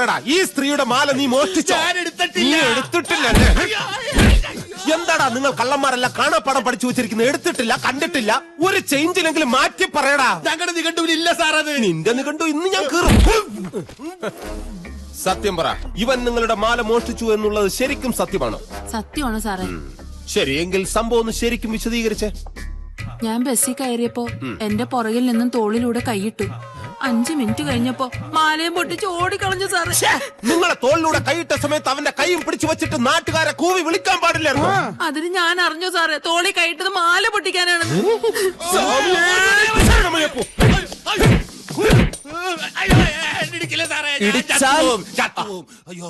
പറയടാ ഈ സ്ത്രീയുടെ മാല നീ മോഷ്ടിച്ചോ. നീ എടുത്തിട്ടില്ലല്ലേ എന്താടാ നിങ്ങൾ കള്ളന്മാരല്ല കാണാപ്പാടം പഠിച്ചു വെച്ചിരിക്കുന്നത്? എടുത്തിട്ടില്ല കണ്ടിട്ടില്ല. ഒരു ചേഞ്ചിലെങ്കിലും മാറ്റി പറയടാ. ഞങ്ങളുടെ നിഘണ്ടുവിൽ ഇല്ല സാർ അത്. നിന്റെ നികണ്ടു ഇന്ന് ഞാൻ കീറും. സത്യം പറ ഇവൻ നിങ്ങളുടെ മാല മോഷ്ടിച്ചു എന്നുള്ളത് ശരിക്കും സത്യമാണ്? സത്യമാണ് സാറേ? ശരി എങ്കിൽ സംഭവം ഒന്ന് ശരിക്കും വിശദീകരിച്ചേ. ഞാൻ ബസ്സിൽ കയറിയപ്പോ എന്റെ പുറകിൽ നിന്നും തോളിലൂടെ കൈയിട്ടു. അഞ്ചു മിനിറ്റ് കഴിഞ്ഞപ്പോ മാലയും പൊട്ടിച്ച് ഓടിക്കളഞ്ഞു സാറേ. നിങ്ങളെ തോളിലൂടെ കൈയിട്ട സമയത്ത് അവന്റെ കൈയും പിടിച്ചു വെച്ചിട്ട് നാട്ടുകാരെ കൂവി വിളിക്കാൻ പാടില്ലായിരുന്നു. അതിന് ഞാൻ അറിഞ്ഞു സാറേ തോളി കൈയിട്ടത് മാല പൊട്ടിക്കാനാണ് ഇടിക്കില്ല സാറേ ഇടിച്ചാൽ ചത്തുപോകും അയ്യോ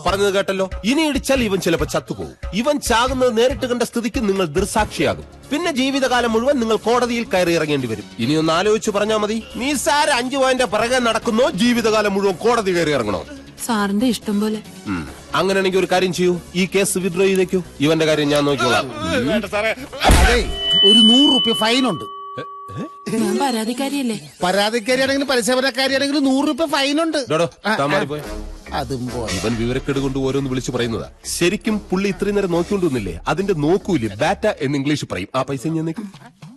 പറഞ്ഞത് കേട്ടല്ലോ? ഇനി ഇടിച്ചാൽ ഇവൻ ചിലപ്പോ ചത്തുപോകും ഇവൻ ചാകുന്നത് നേരിട്ട് കണ്ട സ്ഥിതിക്ക് നിങ്ങൾ ദൃസാക്ഷിയാകും. പിന്നെ ജീവിതകാലം മുഴുവൻ നിങ്ങൾ കോടതിയിൽ കയറി ഇറങ്ങേണ്ടി വരും. ഇനി ഒന്ന് ആലോചിച്ച് പറഞ്ഞാൽ മതി. നീ സാർ അഞ്ചു പോയിന്റ് പിറകെ നടക്കുന്നോ ജീവിതകാലം മുഴുവൻ കോടതി കയറി ഇറങ്ങണോ? സാറിന്റെ ഇഷ്ടം പോലെ. അങ്ങനെയാണെങ്കിൽ ഒരു കാര്യം ചെയ്യൂ. ഈ കേസ് വിഡ്രോ ചെയ്തേക്കൂ. ഇവന്റെ കാര്യം ഞാൻ നോക്കിക്കോളാം. വേണ്ട സാറേ. അതെ ഒരു നൂറ് റുപ്യ ഫൈനുണ്ട്. ഞാൻ പരാതിക്കാരിയല്ലേ? പരാതിക്കാരിയാണെങ്കിലും പരിസരക്കാരിയാണെങ്കിലും നൂറ് രൂപ ഫൈനുണ്ട്. ഡോടോ. മാറിപ്പോയെ. അതും പോയി. ഇവൻ വിവരക്കേട് കൊണ്ട് ഓരോന്ന് വിളിച്ചു പറയുന്നതാ. ശരിക്കും പുള്ളി ഇത്രയും നേരം നോക്കിക്കൊണ്ടിരുന്നില്ലേ? അതിന്റെ നോക്കൂൽ ബാറ്റ എന്ന് ഇംഗ്ലീഷ് പറയും. ആ പൈസ ഞാൻ നിൽക്കും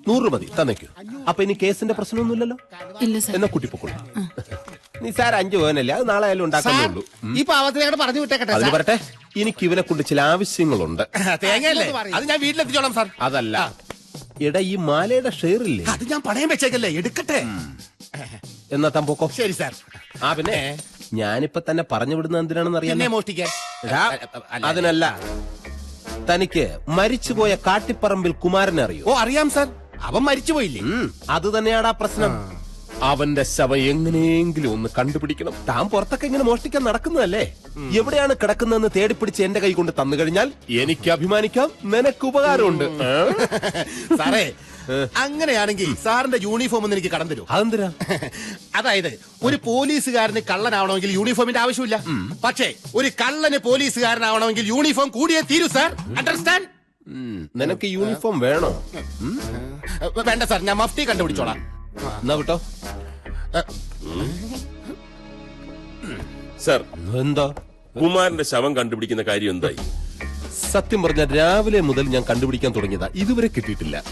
നൂറ് മതി തന്നേക്കൂ. അപ്പൊ ഇനി കേസിന്റെ പ്രശ്നമൊന്നുമില്ലല്ലോ? ഇല്ല സാർ. എന്നാ കുട്ടി പൊക്കോളൂ നീ സാർ അഞ്ചു പോകാനല്ലേ അത് നാളെ ആയാലും ഉണ്ടാക്കാനുള്ളൂ ഈ പാവത്തിനെ പറഞ്ഞു വിട്ടേക്കട്ടെ സാർ. പറട്ടെ എനിക്ക് ഇവനെ കൊണ്ട് ചില ആവശ്യങ്ങളുണ്ട്. തേങ്ങയല്ലേ? അത് ഞാൻ വീട്ടിലെത്തിച്ചോളാം സാർ. അതല്ല. എടാ ഈ മാലയുടെ ഷെയർ ഇല്ലേ അത് ഞാൻ പണയം വെച്ചേക്കല്ലേ എടുക്കട്ടെ. എന്നാ താൻ പോക്കോ. ശരി സാർ. ആ പിന്നെ? ഞാനിപ്പോ തന്നെ പറഞ്ഞു വിടുന്ന എന്തിനാണെന്ന് എന്നെ അറിയാം മോഷ്ടിക്കാൻ അതിനല്ല. തനിക്ക് മരിച്ചുപോയ കാട്ടിപ്പറമ്പിൽ കുമാരനെ അറിയോ? ഓ അറിയാം സാർ. അവൻ മരിച്ചുപോയില്ലേ? ഉം, അത് തന്നെയാടാ പ്രശ്നം. അവന്റെ ശവം എങ്ങനെയെങ്കിലും ഒന്ന് കണ്ടുപിടിക്കണം. താൻ പുറത്തൊക്കെ ഇങ്ങനെ മോഷ്ടിക്കാൻ നടക്കുന്നതല്ലേ? എവിടെയാണ് കിടക്കുന്നതെന്ന് തേടിപ്പിടിച്ച് എന്റെ കൈ കൊണ്ട് തന്നു കഴിഞ്ഞാൽ എനിക്ക് അഭിമാനിക്കാം നിനക്ക് ഉപകാരമുണ്ട്. സാറേ അങ്ങനെയാണെങ്കിൽ സാറിന്റെ യൂണിഫോം ഒന്ന് എനിക്ക് കടം തരൂ അതെന്തിനാ? അതായത് ഒരു പോലീസുകാരന് കള്ളനാവണമെങ്കിൽ യൂണിഫോമിന്റെ ആവശ്യമില്ല. പക്ഷേ ഒരു കള്ളന് പോലീസുകാരനാവണമെങ്കിൽ യൂണിഫോം കൂടിയേ തീരൂ സാർ. അണ്ടർസ്റ്റാൻഡ്? നിനക്ക് യൂണിഫോം വേണോ? വേണ്ട സാർ. ഞാൻ മഫ്തി കണ്ടുപിടിച്ചോളാം. എന്നാ വിട്ടോ? സർ എന്താ? കുമാരന്റെ ശവം കണ്ടുപിടിക്കുന്ന കാര്യം എന്തായി? സത്യം പറഞ്ഞ രാവിലെ മുതൽ ഞാൻ കണ്ടുപിടിക്കാൻ തുടങ്ങിയതാ. ഇതുവരെ കിട്ടിയിട്ടില്ല.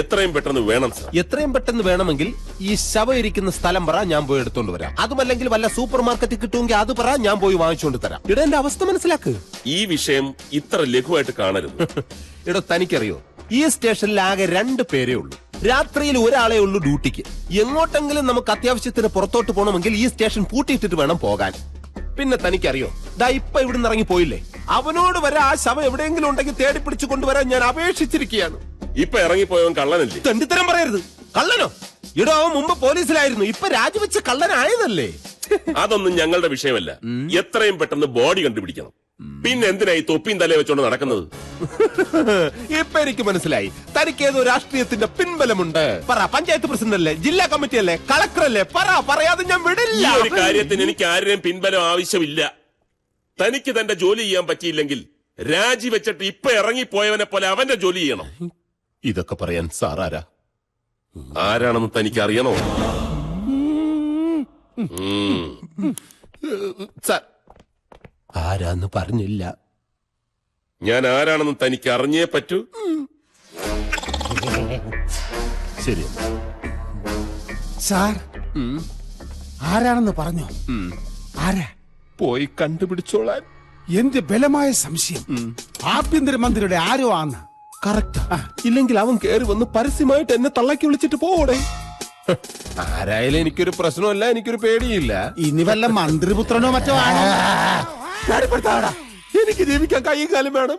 എത്രയും പെട്ടെന്ന് വേണം സർ. എത്രയും പെട്ടെന്ന് വേണമെങ്കിൽ ഈ ശവം ഇരിക്കുന്ന സ്ഥലം പറ ഞാൻ പോയി എടുത്തോണ്ട് വരാം. അതുമല്ലെങ്കിൽ വല്ല സൂപ്പർ മാർക്കറ്റിൽ കിട്ടുമെങ്കിൽ അത് പറ ഞാൻ പോയി വാങ്ങിച്ചുകൊണ്ട് തരാം. ഇട എന്റെ അവസ്ഥ മനസ്സിലാക്ക്. ഈ വിഷയം ഇത്ര ലഘുവായിട്ട് കാണരുത്. ഇട തനിക്കറിയോ? ഈ സ്റ്റേഷനിൽ ആകെ രണ്ട് പേരേ ഉള്ളൂ. രാത്രിയിൽ ഒരാളെ ഉള്ളൂ ഡ്യൂട്ടിക്ക്. എങ്ങോട്ടെങ്കിലും നമുക്ക് അത്യാവശ്യത്തിന് പുറത്തോട്ട് പോകണമെങ്കിൽ ഈ സ്റ്റേഷൻ പൂട്ടിയിട്ടിട്ട് വേണം പോകാൻ. പിന്നെ തനിക്കറിയോ? ദാ ഇപ്പൊ ഇവിടുന്ന് ഇറങ്ങി പോയില്ലേ? അവനോട് വരെ ആ ശവം എവിടെയെങ്കിലും ഉണ്ടെങ്കിൽ തേടി പിടിച്ചു കൊണ്ടുവരാൻ ഞാൻ അപേക്ഷിച്ചിരിക്കുകയാണ്. ഇപ്പൊ ഇറങ്ങിപ്പോയവൻ കള്ളനല്ലേ? തണ്ടിത്തരം പറയരുത്. കള്ളനോ? ഇടോ അവൻ മുമ്പ് പോലീസിലായിരുന്നു. ഇപ്പൊ രാജിവെച്ച് കള്ളനായതല്ലേ? അതൊന്നും ഞങ്ങളുടെ വിഷയമല്ല. എത്രയും പെട്ടെന്ന് ബോഡി കണ്ടുപിടിക്കണം. പിന്നെ എന്തിനായി തൊപ്പിയും തലേ വെച്ചോണ്ട് നടക്കുന്നത്? ഇപ്പൊ എനിക്ക് മനസ്സിലായി. തനിക്ക് ഏതോ രാഷ്ട്രീയത്തിന്റെ പിൻബലമുണ്ട്. പറ പഞ്ചായത്ത് പ്രസിഡന്റ് അല്ലേ ജില്ലാ കമ്മിറ്റി അല്ലേ കളക്ടർ അല്ലേ? പറ പറയാതെ ഞാൻ വിടില്ല. ഒരു കാര്യത്തിന് എനിക്ക് ആരുടെയും പിൻബലം ആവശ്യമില്ല. തനിക്ക് തന്റെ ജോലി ചെയ്യാൻ പറ്റിയില്ലെങ്കിൽ രാജിവെച്ചിട്ട് ഇപ്പൊ ഇറങ്ങിപ്പോയവനെ പോലെ അവന്റെ ജോലി ചെയ്യണം. ഇതൊക്കെ പറയാൻ സാറാരാ ആരാണെന്ന് തനിക്ക് അറിയണോ. സാർ ആരാന്ന് പറഞ്ഞില്ല. ഞാൻ ആരാണെന്ന് തനിക്ക് അറിഞ്ഞേ പറ്റൂ. ശരി. സാർ ആരാണെന്ന് പറഞ്ഞോ? ആരാ? പോയി കണ്ടുപിടിച്ചോളാൻ. എന്ത് ബലമായ സംശയം? ആഭ്യന്തരമന്ത്രിയുടെ ആരോ ആണ് കറക്റ്റ് ഇല്ലെങ്കിൽ അവൻ കേറി വന്ന് പരസ്യമായിട്ട് എന്നെ തള്ളക്കി വിളിച്ചിട്ട് പോടെ ആരായാലും എനിക്കൊരു പ്രശ്നമല്ല എനിക്കൊരു പേടിയില്ല. ഇനി വല്ല മന്ത്രിപുത്രനോ മറ്റോ ആണോ? എനിക്ക് ജീവിക്കാൻ കൈയും കാലം വേണം.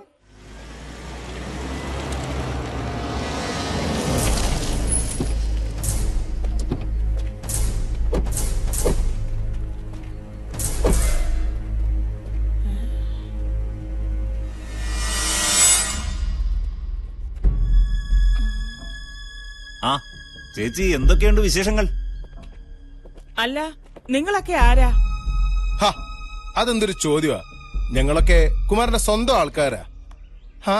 ആ ചേച്ചി എന്തൊക്കെയുണ്ട് വിശേഷങ്ങൾ? അല്ല നിങ്ങളൊക്കെ ആരാ? അതെന്തൊരു ചോദ്യമാ ഞങ്ങളൊക്കെ കുമാരന്റെ സ്വന്തം ആൾക്കാരാ. ആ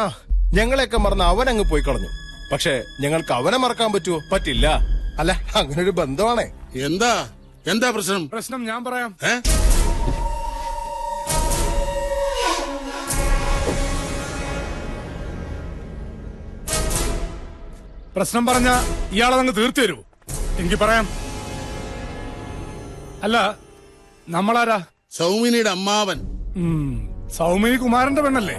ഞങ്ങളെയൊക്കെ മറന്ന് അവൻ അങ്ങ് പോയി കളഞ്ഞു. പക്ഷെ ഞങ്ങൾക്ക് അവനെ മറക്കാൻ പറ്റുമോ പറ്റില്ല. അല്ല അങ്ങനെ ഒരു ബന്ധമാണേ. എന്താ? എന്താ പ്രശ്നം? പ്രശ്നം ഞാൻ പറയാം. പ്രശ്നം പറഞ്ഞ ഇയാളെ അങ്ങ് തീർത്തു തരൂ. എനിക്ക് പറയാം. അല്ല നമ്മളാരാ? സൗമിനിയുടെ അമ്മാവൻ. ഉം, സൗമിനി കുമാരന്റെ പെണ്ണല്ലേ?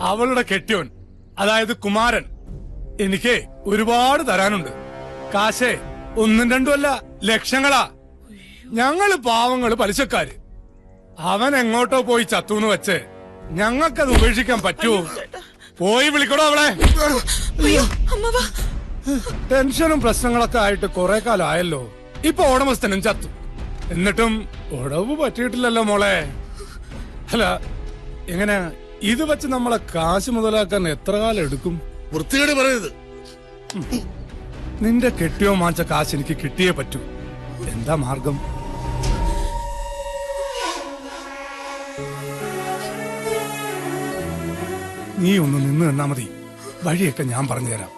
അവളുടെ കെട്ടിയോൻ അതായത് കുമാരൻ എനിക്ക് ഒരുപാട് തരാനുണ്ട്. കാശേ ഒന്നും രണ്ടുമല്ല ലക്ഷങ്ങളാ. ഞങ്ങൾ പാവങ്ങൾ പലിശക്കാര്. അവൻ എങ്ങോട്ടോ പോയി ചത്തൂന്ന് വെച്ച് ഞങ്ങൾക്കത് ഉപേക്ഷിക്കാൻ പറ്റുമോ പോയി വിളിക്കണോ അവളെ. ടെൻഷനും പ്രശ്നങ്ങളൊക്കെ ആയിട്ട് കുറെ കാലം ആയല്ലോ. ഇപ്പൊ ഉടമസ്ഥനും ചത്തു. എന്നിട്ടും ഉടവ് പറ്റിയിട്ടില്ലല്ലോ മോളെ. അല്ല എങ്ങനെ ഇത് വെച്ച് നമ്മളെ കാശ് മുതലാക്കാൻ എത്ര കാലം എടുക്കും? വൃത്തികേട് പറയരുത്. നിന്റെ കെട്ടിയോ മാച്ച കാശ് എനിക്ക് കിട്ടിയേ പറ്റൂ. എന്താ മാർഗം? നീ ഒന്ന് നിന്ന് നിന്നാ മതി. വഴിയൊക്കെ ഞാൻ പറഞ്ഞുതരാം.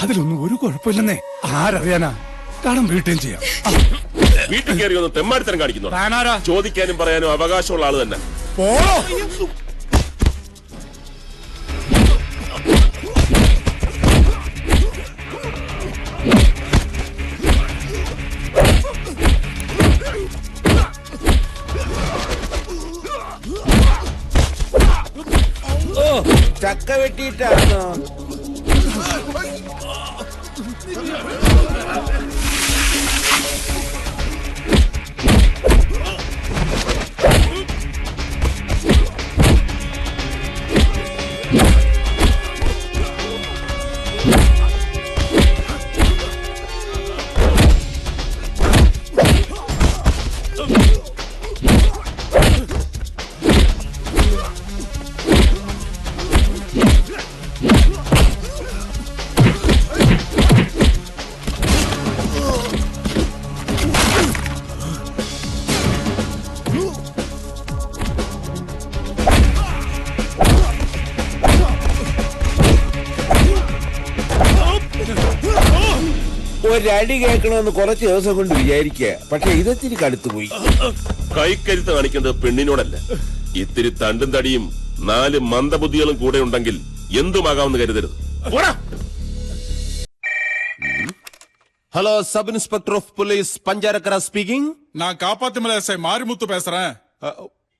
അതിലൊന്നും ഒരു കുഴപ്പമില്ലെന്നേ. ആരറിയാനാ? കടം വീട്ടുകയും ചെയ്യാം. വീട്ടിൽ കയറി ഒന്ന് തെമ്മാടിത്തരം കാണിക്കുന്നു. താനാരാ? ചോദിക്കാനും പറയാനും അവകാശമുള്ള ആൾ തന്നെ. പോളോ ചക്ക വെട്ടിയിട്ടാണോ? ഒരടി കേൾക്കണമെന്ന് കുറച്ച് ദിവസം കൊണ്ട് വിചാരിക്കുക പക്ഷെ ഇതെത്തിരി കടുത്തുപോയി കൈക്കരുത്ത് കാണിക്കുന്നത് പെണ്ണിനോടല്ല ഇത്തിരി തണ്ടും തടിയും നാല് മന്ദബുദ്ധികളും കൂടെ ഉണ്ടെങ്കിൽ എന്തുമാകാമെന്ന് കരുതരുത് പോടാ. Hello sub inspector of police Pancharakkara speaking நான் காப்பாத்து மலை எஸ்ஐ மாரிமுத்து பேசுறேன்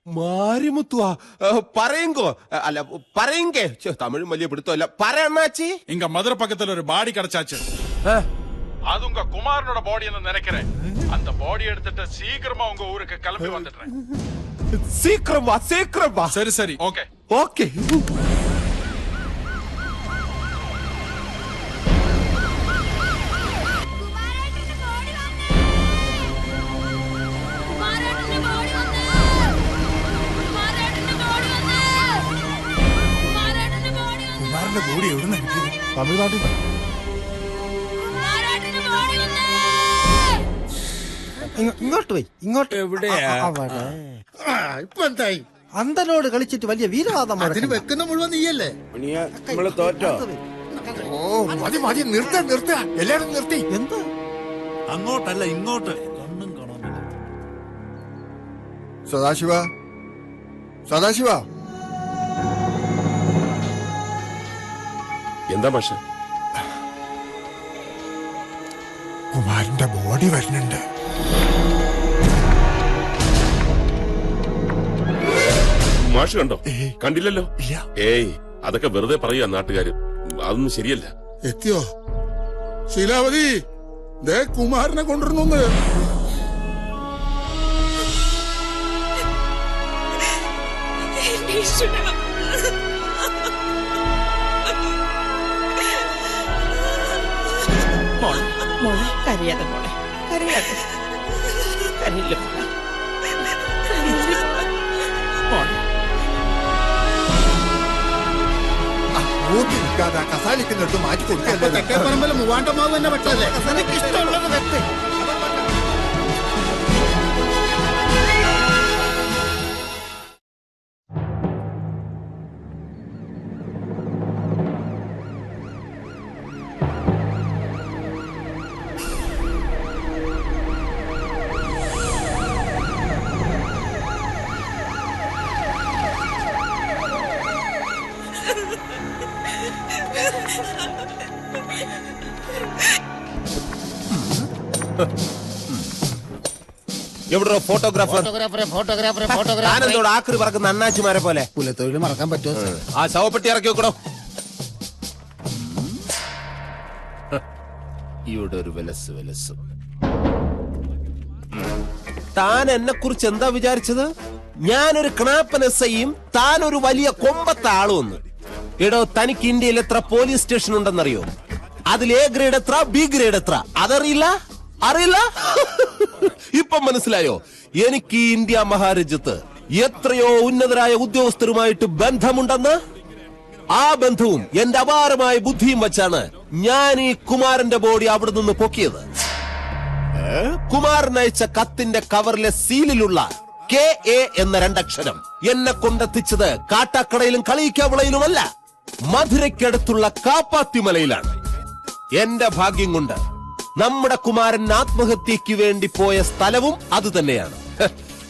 മാരിമുത്തുവാ പറയുങ്കോ അല്ല പറയെങ്കേ ഛെ, തമിഴ് വലിയ പിടുത്തമല്ല പറയണ്ണാച്ചി இங்க மதுரை பக்கத்துல ஒரு பாடி கிடைச்சாச்சு அது உங்க குமாரனோட பாடின்னு நினைக்கிறேன் அந்த பாடி எடுத்துட்டு சீக்கிரமா உங்க ஊருக்கு கிளம்பி வந்துடுறேன் സീക്രം വാ സീക്രം വാ சரி சரி ஓகே ഓക്കെ കുമാരന്റെ ബോഡി എവിടെ നിന്ന് തമിഴ്നാട്ടിൽ ഇങ്ങോട്ട് പോയി. ഇങ്ങോട്ട്. എവിടെയാ? അവിടെ. ഇപ്പൊ എന്തായി? അന്തനോട് കളിച്ചിട്ട് വലിയ വീരവാദം അതിന് വെക്കുന്ന മുഴുവൻ നീയല്ലേ? നമ്മൾ തോറ്റോ? ഓ മതി മതി നിർത്ത നിർത്ത. എല്ലാരും നിർത്തി. എന്താ? അങ്ങോട്ടല്ല ഇങ്ങോട്ട്. കണ്ണും കാണാൻ സദാശിവ? സദാശിവ? എന്താ പക്ഷേ കുമാരന്റെ ബോഡി വരുന്നുണ്ട്. മാഷ് കണ്ടോ? കണ്ടില്ലല്ലോ? ഏയ് അതൊക്കെ വെറുതെ പറയുക നാട്ടുകാര്. അതൊന്നും ശരിയല്ല. എത്തിയോ? ശീലാവതി ദേ കുമാരനെ കൊണ്ടുവരുന്നു മോളെ മോളെ കരയാതെ മോളെ കരയാതെ. കസാലിക്കുന്നിടത്ത് മാറ്റി കൊടുക്കല്ലേ മൂവാണ്ടമാവ് തന്നെ പറ്റല്ലേ ഇഷ്ടമുള്ളത് വെട്ട് എവിടെ ഫോട്ടോഗ്രാഫർ ഫോട്ടോഗ്രാഫർ ഫോട്ടോഗ്രാഫറെ ഫോട്ടോഗ്രാഫറെ താനെന്തോട് ആക്രി പറക്കുന്ന അണ്ണാച്ചിമാരെ പോലെ? കുലത്തൊഴിൽ മറക്കാൻ പറ്റുമോ? സാർ? ആ ശവപ്പെട്ടി ഇറക്കി വെക്കണോ ഇവിടെ ഒരു വിലസ് വിലസ്. താൻ എന്നെ കുറിച്ച് എന്താ വിചാരിച്ചത്? ഞാനൊരു ക്ണാപ്പൻ എസ് ഐയും താൻ ഒരു വലിയ കൊമ്പത്തെ ഒന്ന് എടോ തനിക്ക് ഇന്ത്യയിൽ എത്ര പോലീസ് സ്റ്റേഷൻ ഉണ്ടെന്നറിയോ? അതിൽ എ ഗ്രേഡ് എത്ര ബി ഗ്രേഡ് എത്ര? അതറിയില്ല? അറിയില്ല? ഇപ്പൊ മനസ്സിലായോ? എനിക്ക് ഇന്ത്യ മഹാരാജ്യത്ത് എത്രയോ ഉന്നതരായ ഉദ്യോഗസ്ഥരുമായിട്ട് ബന്ധമുണ്ടെന്ന്? ആ ബന്ധവും എന്റെ അപാരമായ ബുദ്ധിയും വെച്ചാണ് ഞാൻ ഈ കുമാരന്റെ ബോഡി അവിടെ നിന്ന് പൊക്കിയത്? കുമാരൻ അയച്ച കത്തിന്റെ കവറിലെ സീലിലുള്ള കെ എ എന്ന രണ്ടക്ഷരം എന്നെ കൊണ്ടെത്തിച്ചത് കാട്ടാക്കടയിലും കളിയിക്കാവിളയിലുമല്ല മധുരയ്ക്കടുത്തുള്ള കാപ്പാത്തിമലയിലാണ്. എന്റെ ഭാഗ്യം കൊണ്ട് നമ്മുടെ കുമാരൻ ആത്മഹത്യക്ക് വേണ്ടി പോയ സ്ഥലവും അതുതന്നെയാണ്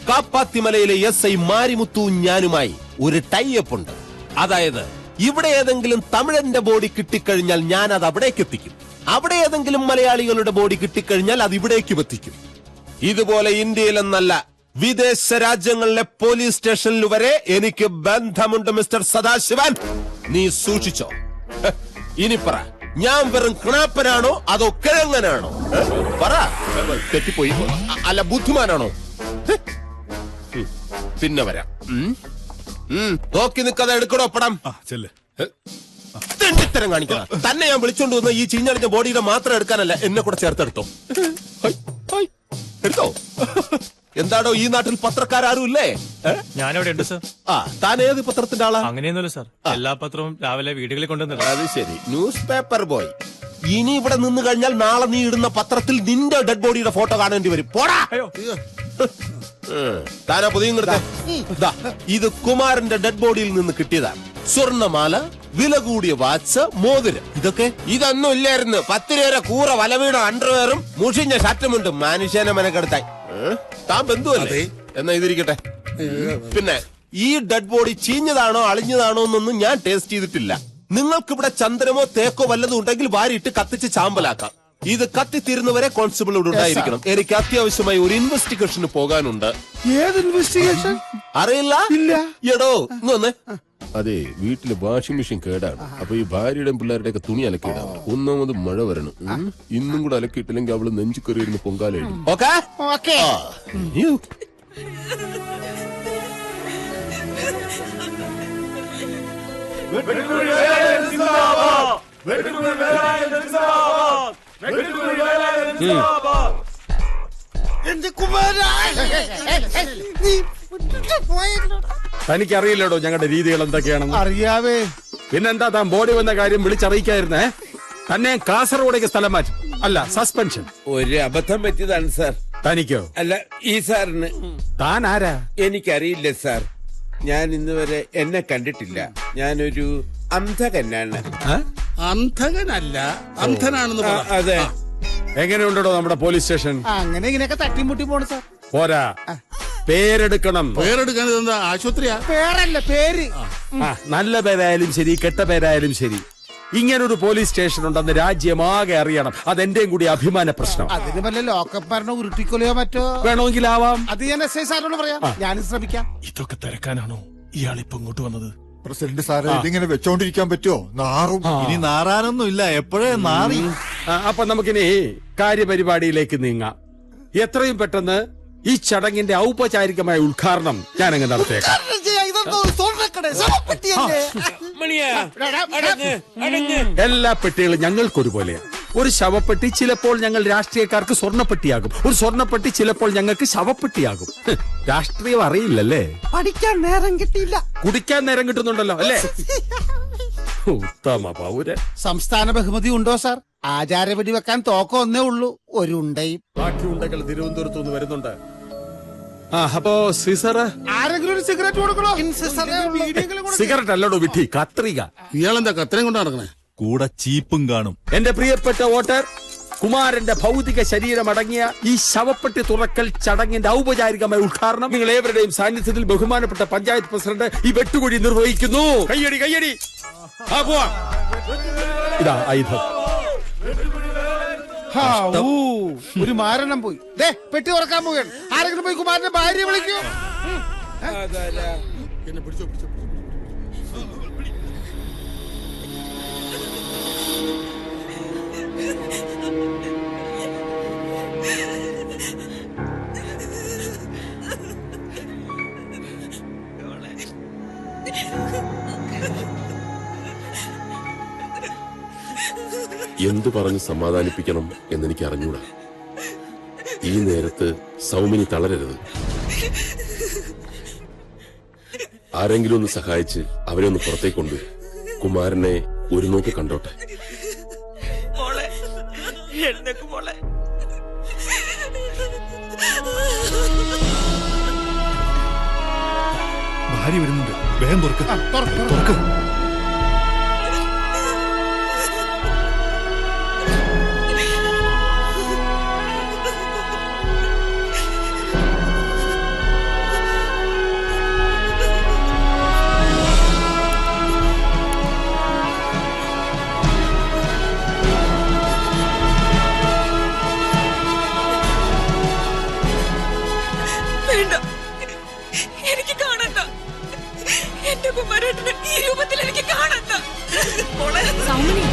കാപ്പാത്തിമലയിലെ എസ് ഐ മാരിമുത്തു ഞാനുമായി ഒരു ടൈപ്പ് ഉണ്ട്. അതായത് ഇവിടെ ഏതെങ്കിലും തമിഴന്റെ ബോഡി കിട്ടിക്കഴിഞ്ഞാൽ ഞാൻ അത് അവിടേക്ക് എത്തിക്കും. അവിടെ ഏതെങ്കിലും മലയാളികളുടെ ബോഡി കിട്ടിക്കഴിഞ്ഞാൽ അത് ഇവിടേക്കും എത്തിക്കും. ഇതുപോലെ ഇന്ത്യയിലെന്നല്ല വിദേശ രാജ്യങ്ങളിലെ പോലീസ് സ്റ്റേഷനിൽ വരെ എനിക്ക് ബന്ധമുണ്ട് മിസ്റ്റർ സദാശിവൻ. നീ സൂക്ഷിച്ചോ. ഇനി പറ. ഞാൻ വെറും കിണാപ്പനാണോ അതോ കിഴങ്ങനാണോ? പറ. തെറ്റിപ്പോയി. അല്ല ബുദ്ധിമാനാണോ? പിന്നെ വരാം. നോക്കി നിൽക്കാതെ എടുക്കണോ പടം. തെണ്ടിത്തരം കാണിക്കണം തന്നെ ഞാൻ വിളിച്ചോണ്ട് വന്ന ഈ ചീഞ്ഞടിഞ്ഞ ബോഡിയുടെ മാത്രം എടുക്കാനല്ല എന്നെ കൂടെ ചേർത്തെടുത്തോ. എടുത്തോ? എന്താടോ ഈ നാട്ടിൽ പത്രക്കാരും ഇല്ലേ ഞാനവിടെ ഉണ്ട് സർ? ആ താൻ ഏത് പത്രത്തിന്റെ ആളാ? അങ്ങനെയൊന്നുമില്ല സർ. എല്ലാ പത്രവും രാവിലെ വീടുകളിൽ കൊണ്ടുവന്നില്ല അത് ശരി. ന്യൂസ് പേപ്പർ ബോയ് ഇനി ഇവിടെ നിന്ന് കഴിഞ്ഞാൽ നാളെ നീ ഇടുന്ന പത്രത്തിൽ നിന്റെ ഡെഡ് ബോഡിയുടെ ഫോട്ടോ കാണേണ്ടി വരും. പോടാ. താനാ പുതിയ ഇത് കുമാരന്റെ ഡെഡ് ബോഡിയിൽ നിന്ന് കിട്ടിയതാണ് സ്വർണമാല വില കൂടിയ വാച്ച് മോതിരം. ഇതൊക്കെ? ഇതൊന്നും ഇല്ലായിരുന്നു. പത്ത് രൂപ കൂറ വലവീണ അണ്ടർവെയറും മുഷിഞ്ഞ ഷർട്ടുമുണ്ട് മനുഷ്യനെ മെനക്കെടുത്തായി? താൻ ബന്ധുവല്ലേ? എന്നാ ഇതിരിക്കട്ടെ. പിന്നെ ഈ ഡെഡ് ബോഡി ചീഞ്ഞതാണോ അളിഞ്ഞതാണോ എന്നൊന്നും ഞാൻ ടേസ്റ്റ് ചെയ്തിട്ടില്ല. നിങ്ങൾക്കിവിടെ ചന്ദ്രമോ തേക്കോ വല്ലതും ഉണ്ടെങ്കിൽ വാരിയിട്ട് കത്തിച്ച് ചാമ്പലാക്കാം. ഇത് കത്തിത്തീരുന്നവരെ കോൺസ്റ്റബിൾ ഇവിടെ ഉണ്ടായിരിക്കണം. എനിക്ക് അത്യാവശ്യമായി ഒരു ഇൻവെസ്റ്റിഗേഷന് പോകാനുണ്ട്. ഏത് ഇൻവെസ്റ്റിഗേഷൻ അറിയില്ല? ഇല്ല. എടോ ഇന്ന് വന്നേ. അതെ വീട്ടിൽ വാഷിംഗ് മെഷീൻ കേടാണ് അപ്പൊ ഈ ഭാര്യയുടെയും പിള്ളേരുടെ ഒക്കെ തുണി അലക്കിയിടാം ഒന്നാമത് മഴ വരണം ഉം. ഇന്നും കൂടെ അലക്കിയിട്ടില്ലെങ്കിൽ അവൾ നെഞ്ചു കയറിയിരുന്ന് പൊങ്കാല ഓക്കെ ഓക്കെ എന്റെ കുമാര നീ പോയല്ലോ തനിക്കറിയില്ലടോ ഞങ്ങളുടെ രീതികൾ എന്തൊക്കെയാണെന്ന്. അറിയാവേ. പിന്നെന്താ താൻ ബോഡി വന്ന കാര്യം വിളിച്ചറിയിക്കായിരുന്നേ? തന്നെ കാസർഗോഡേക്ക് സ്ഥലം മാറ്റും. അല്ല സസ്പെൻഷൻ ഒരു അബദ്ധം പറ്റിയതാണ് സാർ തനിക്കോ? അല്ല ഈ സാറിന്. താൻ ആരാ? എനിക്കറിയില്ല സാർ ഞാൻ ഇന്ന് വരെ എന്നെ കണ്ടിട്ടില്ല. ഞാനൊരു അന്ധകനാണ്. അന്ധകനല്ല അന്ധനാണെന്ന് പറ. അതെ. എങ്ങനെയുണ്ടോ നമ്മുടെ പോലീസ് സ്റ്റേഷൻ? അങ്ങനെ ഇങ്ങനെയൊക്കെ തട്ടിമുട്ടി പോണ സാർ പോരാ. പേരെടുക്കണം. പേരെടുക്കാൻ ആശുപത്രിയാ? പേരല്ല പേര്. ആ, നല്ല പേരായാലും ശരി കെട്ട പേരായാലും ശരി. ഇങ്ങനൊരു പോലീസ് സ്റ്റേഷൻ ഉണ്ടെന്ന് രാജ്യമാകെ അറിയണം. അതെന്റെയും കൂടി അഭിമാന പ്രശ്നം. അതിന് വല്ല ലോക്കപ്പ് ഭരണം ഉരുട്ടിക്കൊലയോ മറ്റോ? വേണമെങ്കിലാവാം. അത് ഞാൻ എസ് ഐ സാറിനോട് പറയാം. ഞാനും ശ്രമിക്കാം. ഇതൊക്കെ തിരക്കാനാണോ? ഇയാളിപ്പോ ഇങ്ങോട്ട് വന്നത്. പ്രസിഡന്റ് സാറേ ഇതിങ്ങനെ വെച്ചോണ്ടിരിക്കാൻ പറ്റുമോ? നാറും. ഇനി നാറാനൊന്നും ഇല്ല. എപ്പോഴേ നാറി? ആ, അപ്പൊ നമുക്കിനി കാര്യപരിപാടിയിലേക്ക് നീങ്ങാം. എത്രയും പെട്ടെന്ന് ഈ ചടങ്ങിന്റെ ഔപചാരികമായ ഉദ്ഘാടനം ഞാൻ അങ്ങ് നടത്തിയേക്കാം എല്ലാ പെട്ടികളും ഞങ്ങൾക്കൊരുപോലെയാണ് ഒരു ശവപ്പെട്ടി ചിലപ്പോൾ ഞങ്ങൾ രാഷ്ട്രീയക്കാർക്ക് സ്വർണപ്പെട്ടിയാകും. ഒരു സ്വർണപ്പെട്ടി ചിലപ്പോൾ ഞങ്ങൾക്ക് ശവപ്പെട്ടിയാകും. രാഷ്ട്രീയം അറിയില്ലല്ലേ? പഠിക്കാൻ നേരം കിട്ടിയില്ല. കുടിക്കാൻ നേരം കിട്ടുന്നുണ്ടല്ലോ അല്ലേ? ഉത്തമ പൗര സംസ്ഥാന ബഹുമതി ഉണ്ടോ സാർ? ആചാര വെടിവെക്കാൻ തോക്കം ഒന്നേ ഉള്ളൂ ഒരു ഉണ്ടയും. ബാക്കി ഉണ്ടകൾ തിരുവനന്തപുരത്ത് നിന്ന് വരുന്നുണ്ട്. ആ അപ്പോ സീസറ് ആരെങ്കിലും ഒരു സിഗരറ്റ് കൊടുക്കണോ? സിഗരറ്റ് അല്ലടോ വിട്ടി കത്രിക. ഇയാളെന്താ കത്രയും കൊണ്ട് നടക്കണേ? കൂടെ ചീപ്പും കാണും. എന്റെ പ്രിയപ്പെട്ട വോട്ടർ കുമാരന്റെ ഭൗതിക ശരീരമടങ്ങിയ ഈ ശവപ്പെട്ടി തുറക്കൽ ചടങ്ങിന്റെ ഔപചാരികമായ ഉദ്ഘാടനം നിങ്ങൾ ഏവരുടെയും സാന്നിധ്യത്തിൽ ബഹുമാനപ്പെട്ട പഞ്ചായത്ത് പ്രസിഡന്റ് ഈ വെട്ടുകുഴി നിർവഹിക്കുന്നു. കയ്യടി കയ്യടി. ആ പോവാ. ഇതാ ആയുധം ഒരു മാരണം പോയി. ദേ പെട്ടി തുറക്കാൻ പോവുകയാണ്. ആരെങ്കിലും പോയി കുമാരന്റെ ഭാര്യ വിളിക്കൂ. എന്നെ പിടിച്ചോ പിടിച്ചോ. എന്തു പറഞ്ഞ് സമാധാനിപ്പിക്കണം എന്നെനിക്ക് അറിഞ്ഞൂടാ ഈ നേരത്ത് സൗമിനി തളരരുത്. ആരെങ്കിലും ഒന്ന് സഹായിച്ച് അവരെ ഒന്ന് പുറത്തേക്ക് കൊണ്ടുവരും കുമാരനെ ഒരു നോക്കി കണ്ടോട്ടെ. ഭാര്യ വരുന്നുണ്ട്. വേഗം തുറക്ക്. തുറക്ക്. മോളെ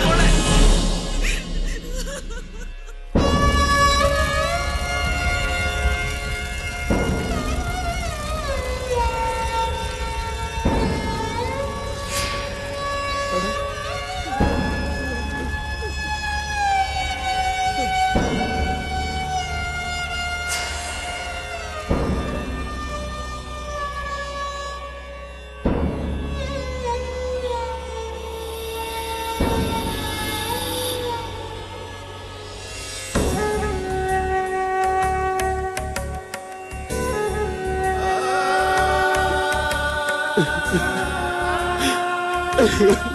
you.